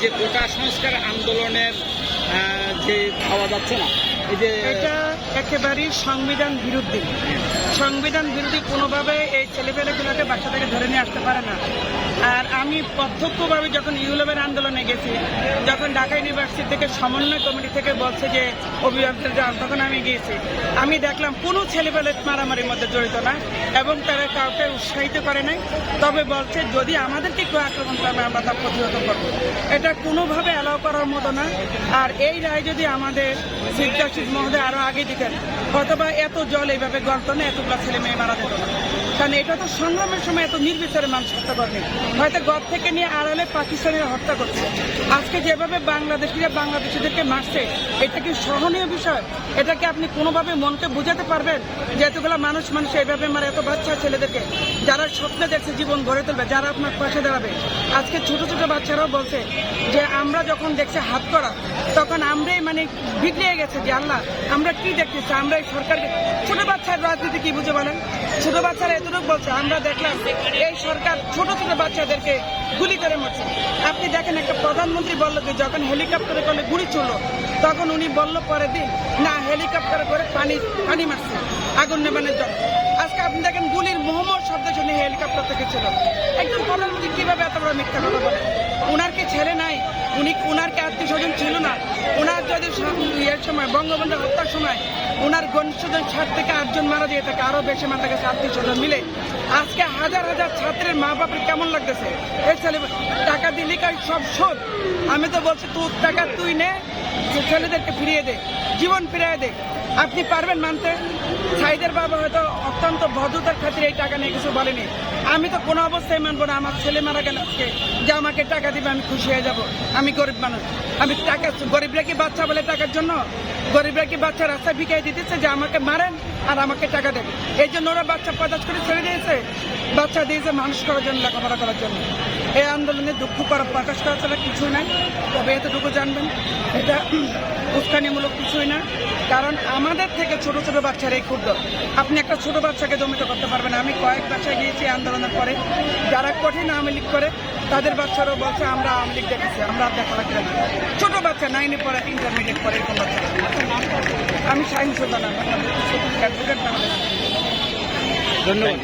যে কোটা সংস্কার আন্দোলনের যে পাওয়া যাচ্ছে না এই যে এটা একেবারেই সংবিধান বিরোধী। সংবিধান বিরোধী কোনোভাবে এই ছেলেপেলেগুলোকে বাসা থেকে ধরে নিয়ে আসতে পারে না। আর আমি প্রত্যক্ষভাবে যখন ইউলেবের আন্দোলনে গেছি, যখন ঢাকা ইউনিভার্সিটি থেকে সমন্বয় কমিটি থেকে বলছে যে অভিভাবকদের যান, তখন আমি গিয়েছি। আমি দেখলাম কোনো ছেলেপেলে মারামারির মধ্যে জড়িত না এবং তারা কাউকে উৎসাহিত করে নাই। তবে বলছে, যদি আমাদেরকে কেউ আক্রমণ করবে, আমরা তা প্রতিহত করব। এটা কোনোভাবে অ্যালাউ করার মতো না। আর এই রায় যদি আমাদের জাস্টিস মহোদয় আরও আগে দিতেন, হয়তোবা এত জল এইভাবে গলত না, এতগুলো ছেলে মেয়ে মারা যেত না। কারণ এটা তো সংগ্রামের সময় এত নির্বিচারে মানুষ হত্যা করেনি। হয়তো গদ থেকে নিয়ে আড়ালে পাকিস্তানের হত্যা করছে। আজকে যেভাবে বাংলাদেশিরা বাংলাদেশিদেরকে মারছে, এটা কি সহনীয় বিষয়? এটা কি আপনি কোনোভাবে মনকে বোঝাতে পারবেন যে এতগুলো মানুষ মানুষ এইভাবে মারে, এত বাচ্চা ছেলেদেরকে? যারা স্বপ্নে দেখছে জীবন গড়ে তুলবে, যারা আপনার পাশে দাঁড়াবে। আজকে ছোট ছোট বাচ্চারাও বলছে যে, আমরা যখন দেখছি হাত করা, তখন আমরাই মানে বিগড়ে গেছে যে আল্লাহ, আমরা কি দেখতেছি? আমরা এই সরকারকে ছোট বাচ্চার রাজনীতি কি বুঝে বলেন? ছোট বাচ্চারা এতটুকু বলছে, আমরা দেখলাম এই সরকার ছোট ছোট বাচ্চাদেরকে গুলি করে মারছে। আপনি দেখেন একটা প্রধানমন্ত্রী বলল যে যখন হেলিকপ্টারে করলে গুলি চলল তখন উনি বলল পরের দিন, না, হেলিকপ্টারে করে পানি পানি মারছে, আগুন নেবানোর জন্য। আজকে আপনি দেখেন গুলির মোহাম্মদ শব্দ শুনে হেলিকপ্টার থেকে ছিল। একজন প্রধানমন্ত্রী কীভাবে এত বড় মিথ্যা কথা বলে? উনার কি ছেলে নাই? উনি, উনার কি আত্মীয় স্বজন ছিল না? উনার যদি ইয়ের সময়, বঙ্গবন্ধু হত্যার সময়, উনার ঘনিষ্ঠজন সাত থেকে আটজন মারা দিয়ে থাকে আরও বেশি মারা গেছে আত্মীয় স্বজন মিলে, আজকে হাজার হাজার ছাত্রের মা বাপের কেমন লাগতেছে? এই ছেলে টাকা দিলি কাজ সব শোধ। আমি তো বলছি, তোর টাকা তুই নে যে ছেলেদেরকে ফিরিয়ে দে, জীবন ফিরিয়ে দে। আপনি পারবেন মানতে? সাইদের বাবা হয়তো অত্যন্ত ভদ্রতার খাতিরে এই টাকা নিয়ে কিছু বলেনি। আমি তো কোনো অবস্থায় মানবো না। আমার ছেলে মারা গেল আজকে যে আমাকে টাকা দিবে, আমি খুশি হয়ে যাব। আমি গরিব মানুষ। আমি টাকা, গরিবরা কি বাচ্চা বলে টাকার জন্য? গরিবরা কি বাচ্চা রাস্তায় ভিকাই দিতেছে যে আমাকে মারেন আর আমাকে টাকা দেবে এই জন্য ওরা বাচ্চা পদার্থ করে ছেড়ে দিয়েছে। বাচ্চা দিয়েছে মানুষ করার জন্য, লেখাপড়া করার জন্য। এই আন্দোলনে দুঃখ করা প্রকাশ করা ছাড়া কিছুই নাই। তবে এতটুকু জানবেন, এটা উস্কানিমূলক কিছুই না। কারণ আমাদের থেকে ছোট ছোট বাচ্চারা এই ক্ষুদ্র আপনি একটা ছোট বাচ্চাকে দমিত করতে পারবেন আমি কয়েক বাচ্চা গিয়েছি আন্দোলনের পরে। যারা কঠিন আওয়ামী লীগ করে, তাদের বাচ্চারাও বলছে, আমরা আওয়ামী লীগ দেখেছি, আমরা দেখা লাগবে না ছোট বাচ্চা নাইনে পরে ইন্টারমিডিয়েট পরে এরকম বাচ্চা। আমি সুলতানা অ্যাডভোকেট ধন্যবাদ।